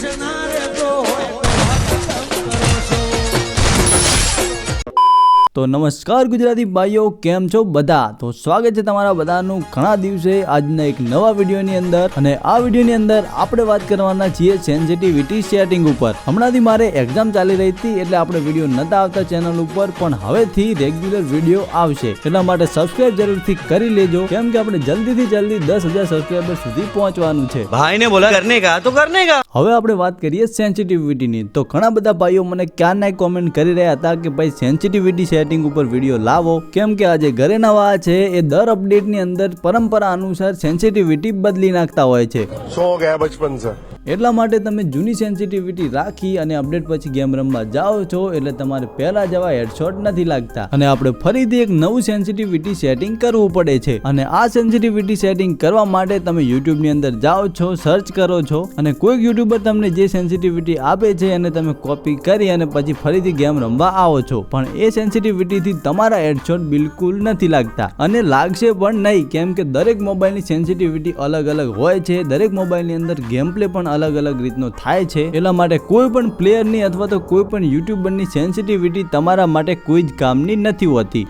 missionária. તો નમસ્કાર ગુજરાતી ભાઈઓ કેમ છો બધા? તો સ્વાગત છે તમારા બધાનું ઘણા દિવસે આજના એક નવા વિડીયોની અંદર. અને આ વિડીયોની અંદર આપણે વાત કરવાના છીએ સેન્સિટિવિટી સેટિંગ ઉપર. હમણાંથી મારે એક્ઝામ ચાલી રહી હતી એટલે આપણે વીડિયો નતા આવતા ચેનલ ઉપર પણ હવેથી રેગ્યુલર વીડિયો આવશે. એટલા માટે સબસ્ક્રાઇબ જરૂરથી કરી લેજો. કેમ કે આપણે જલ્દીથી જલ્દી દસ હજાર સબસ્ક્રાઈબર સુધી પહોંચવાનું છે. ભાઈને બોલા કરને કા? તો કરને કા? હવે આપણે વાત કરીએ સેન્સિટિવિટીની તો ઘણા બધા ભાઈઓ મને ક્યાં ના કોમેન્ટ કરી રહ્યા હતા કે ભાઈ સેન્સિટિવિટી સેટ સેટિંગ ઉપર વીડિયો લાવો. કેમ કે આજે ઘરે નવા છે, એ દર અપડેટની અંદર પરંપરા અનુસાર સેન્સિટિવિટી બદલી નાખતા હોય છે. સો ગયા બચપન સર એટલા માટે તમે જૂની સેન્સિટિવિટી રાખી અને અપડેટ પછી ગેમ રમવા જાઓ છો એટલે તમારે પહેલા જેવા હેડશોટ નથી લાગતા. અને આપણે ફરીથી એક નવું સેન્સિટિવિટી સેટિંગ કરવું પડે છે. અને આ સેન્સિટિવિટી સેટિંગ કરવા માટે તમે યુટ્યુબની અંદર જાઓ છો સર્ચ કરો છો અને કોઈક યુટ્યુબર તમને જે સેન્સિટિવિટી આપે છે એને તમે કોપી કરી અને પછી ફરીથી ગેમ રમવા આવો છો. પણ એ સેન્સિટિવિટીથી તમારા હેડશોટ બિલકુલ નથી લાગતા. અને લાગશે પણ નહીં, કેમ કે દરેક મોબાઈલની સેન્સિટિવિટી અલગ અલગ હોય છે. દરેક મોબાઈલની અંદર ગેમ પ્લે પણ અલગ અલગ રીતનો થાય છે એટલા માટે કોઈ પણ પ્લેયરની અથવા તો કોઈ પણ યુટ્યુબરની સેન્સિટિવિટી તમારા માટે કોઈ જ કામની નથી હોતી.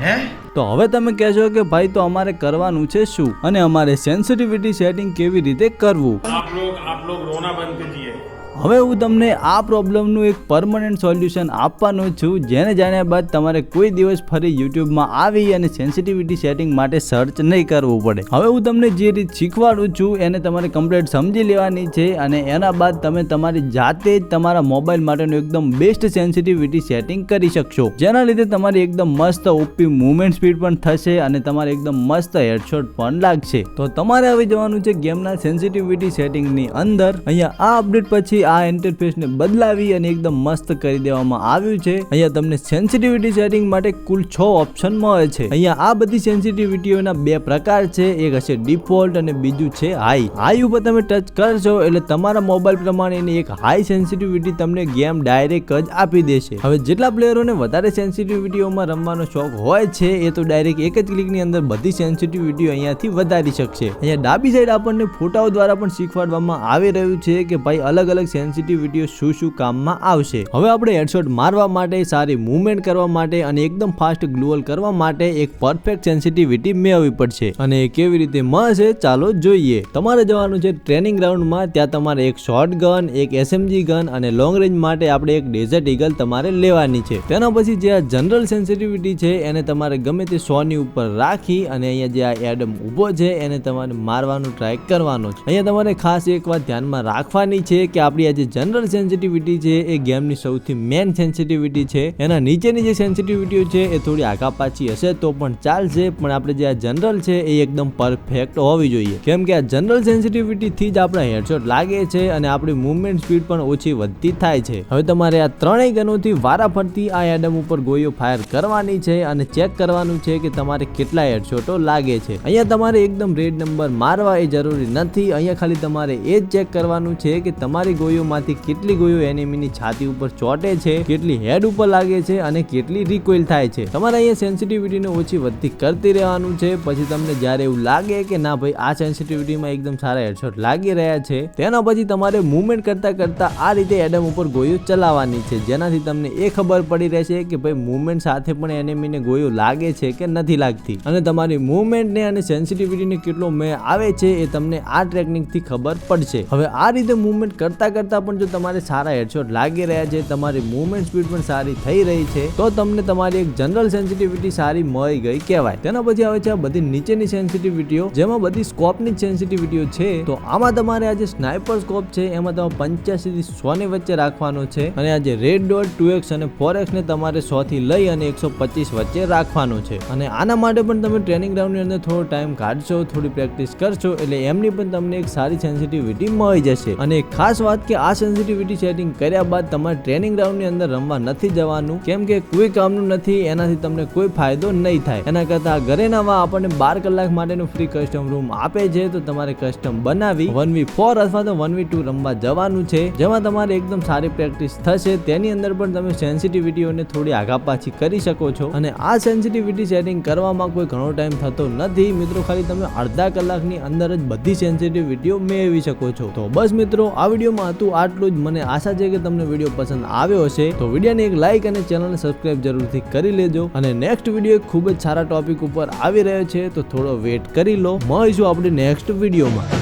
હે? તો હવે તમે કહેશો કે ભાઈ તો અમારે કરવાનું છે શું? અને અમારે સેન્સિટિવિટી સેટિંગ કેવી રીતે કરવું? આપ લોગ આપ લોગ રોના બંધ કીજીએ હવે હું તમને આ પ્રોબ્લેમનું એક પરમનન્ટ સોલ્યુશન આપવાનો છું, જેને જાણ્યા બાદ તમારે કોઈ દિવસ ફરી યુટ્યુબમાં આવી અને સેન્સિટિવિટી સેટિંગ માટે સર્ચ નહીં કરવું પડે. હવે હું તમને જે રીત શીખવાડું છું, એને તમારે કમ્પ્લીટ સમજી લેવાની છે અને એના બાદ તમે તમારી જાતે જ તમારા મોબાઈલ માટેનું એકદમ બેસ્ટ સેન્સિટિવિટી સેટિંગ કરી શકશો. જેના લીધે તમારી એકદમ મસ્ત ઓપી મૂવમેન્ટ સ્પીડ પણ થશે અને તમારે એકદમ મસ્ત હેડશોટ પણ લાગશે. તો તમારે હવે જવાનું છે ગેમના સેન્સિટિવિટી સેટિંગની અંદર. અહીંયા આ અપડેટ પછી આ ઇન્ટરફેસને બદલાવી અને એકદમ મસ્ત કરી દેવામાં આવ્યું છે. અહીંયા તમને સેન્સિટિવિટી સેટિંગ માટે કુલ છ ઓપ્શન મળે છે. અહીંયા આ બધી સેન્સિટિવિટીઓના બે પ્રકાર છે. એક હશે ડિફોલ્ટ અને બીજું છે હાઈ હાઈ ઉપર તમે ટચ કરશો એટલે તમારા મોબાઈલ પ્રમાણેની એક હાઈ સેન્સિટિવિટી તમને ગેમ ડાયરેક્ટ જ આપી દેશે. હવે જેટલા પ્લેયરોને વધારે સેન્સિટિવિટીઓમાં રમવાનો શોખ હોય છે, એ તો ડાયરેક્ટ એક જ ક્લિકની અંદર બધી સેન્સિટિવિટીઓ અહીંયાથી વધારી શકશે. અહીંયા ડાબી સાઈડ આપણને ફોટાઓ દ્વારા પણ શીખવાડવામાં આવી રહ્યું છે કે ભાઈ અલગ અલગ સેન્સિટિવિટીઓ શું શું કામમાં આવશે? હવે આપણે હેડશોટ મારવા માટે, સારી મૂવમેન્ટ કરવા માટે અને એકદમ ફાસ્ટ ગ્લુઅલ કરવા માટે એક પરફેક્ટ સેન્સિટિવિટી મેળવવી પડશે. અને કેવી રીતે મળશે ચાલો જોઈએ. તમારે જવાનું છે ટ્રેનિંગ ગ્રાઉન્ડમાં ત્યાં તમારે એક શોર્ટ ગન એક એસએમજી ગન અને લોંગ રેન્જ માટે આપણે એક ડેઝર્ટ ઈગલ તમારે લેવાની છે. તેના પછી જે આ જનરલ સેન્સિટિવિટી છે, એને તમારે ગમે તે સોની ઉપર રાખી અને અહીંયા જે આ એડમ ઊભો છે, એને તમારે મારવાનું ટ્રાય કરવાનો છે. અહીંયા તમારે ખાસ એક વાત ધ્યાનમાં રાખવાની છે કે આપણી આ જે જનરલ સેન્સિટિવિટી છે એ ગેમની સૌથી મેન સેન્સિટિવિટી છે. એના નીચેની જે સેન્સિટિવિટીઓ છે એ થોડી આગા પાછી હશે તો પણ ચાલશે, પણ આપણે જે આ જનરલ છે એ એકદમ પરફેક્ટ હોવી જોઈએ. કેમ કે આ જનરલ સેન્સિટિવિટીથી જ આપણા હેડશોટ લાગે છે અને આપણી મૂવમેન્ટ સ્પીડ પણ ઓછી વધતી થાય છે. હવે તમારે આ ત્રણેય ગનોથી વારાફરતી આ એડમ ઉપર ગોળીઓ ફાયર કરવાની છે અને ચેક કરવાનું છે કે તમારે કેટલા હેડશોટો લાગે છે. અહીંયા તમારે એકદમ રેડ નંબર મારવા એ જરૂરી નથી. અહીંયા ખાલી તમારે એ જ ચેક કરવાનું છે કે તમારી ગોળીઓમાંથી કેટલી ગોળીઓ એનિમીની છાતી ઉપર ચોટે છે, કેટલી હેડ ઉપર લાગે છે અને કેટલી રિકોઇલ થાય છે. તમારે અહીંયા સેન્સિટિવિટીને ઓછી વધતી કરતી રહેવાનું છે. પછી તમને જ્યારે એવું લાગે કે ના ભાઈ, આ સેન્સિટિવિટીમાં એકદમ સારા હેડશોટ લાગી રહ્યા છે, તેના પછી તમારે મૂવમેન્ટ કરતા કરતા આ રીતે એડમ ઉપર ગોળીઓ ચલાવવાની છે. જેનાથી તમને એ ખબર પડી રહેશે કે ભાઈ મૂવમેન્ટ સાથે પણ એનિમીને ગોળીઓ લાગે છે કે નથી લાગતી. અને તમારી મૂવમેન્ટને અને સેન્સિટિવિટીને કેટલો મેં આવે છે એ તમને આ ટેકનિકથી ખબર પડશે. હવે આ રીતે મૂવમેન્ટ કરતા કરતા પણ જો તમારે સારા હેડશોટ લાગી રહ્યા છે, તમારી મૂવમેન્ટ સ્પીડ પણ સારી થઈ રહી છે, તો તમને તમારી એક જનરલ સેન્સિટિવિટી સારી મળી ગઈ કહેવાય. તેના પછી આવે છે આ બધી નીચેની સેન્સિટિવિટીઓ જેમાં બધી સ્કોપની સેન્સિટિવિટીઓ છે. તો આમાં તમારે આ જે સ્નાઇપર સ્કોપ છે, એમાં તમે પંચ્યાસી થી સો ની વચ્ચે રાખવાનો છે અને આ જે રેડ ડોટ ટુ એક્સ અને ફોર ને તમારે સો થી લઈ અને એકસો પચીસ વચ્ચે રાખવાનો છે. અને આના માટે પણ તમે ટ્રેનિંગ ગ્રાઉન્ડની અંદર થોડો ટાઈમ કાઢશો, થોડી પ્રેક્ટિસ કરશો, એટલે એમની પણ તમને એક સારી સેન્સિટિવિટી મળી જશે. અને ખાસ વાત કે આ સેન્સિટિવિટી સેટિંગ કર્યા બાદ તમારે ટ્રેનિંગ ગ્રાઉન્ડની અંદર રમવા નથી જવાનું. કેમ કે કોઈ કામનું નથી, એનાથી તમને કોઈ ફાયદો નહીં થાય. એના કરતા નવા આપણને બાર કલાક માટેનું ફ્રી કસ્ટમ રૂમ આપે છે, તો તમારે કસ્ટમ બનાવી વન વી ફોર અથવા તો વન વી ટુ રમવા જવાનું છે. જેમાં તમારે એકદમ સારી પ્રેક્ટિસ થશે. તેની અંદર પણ તમે સેન્સિટિવિટીઓને થોડી આગાપાછી કરી શકો છો. અને આ સેન્સિટિવિટી સેટિંગ કરવામાં કોઈ ઘણો ટાઈમ થતો નથી. મિત્રો, ખાલી તમે અડધા કલાકની અંદર જ બધી સેન્સિટિવિટીઓ મેળવી શકો છો. તો બસ મિત્રો, આ વિડીયોમાં હતું આટલું જ મને આશા છે કે તમને વીડિયો પસંદ આવ્યો હશે, તો વિડીયોને એક લાઇક અને ચેનલને સબસ્ક્રાઇબ જરૂરથી કરી લેજો. અને નેક્સ્ટ વીડિયો ખૂબ જ સારા ટોપિક ઉપર આવી રહ્યો છે, તો થોડો વેટ કરી લો. મળીશું આપણે નેક્સ્ટ વિડીયોમાં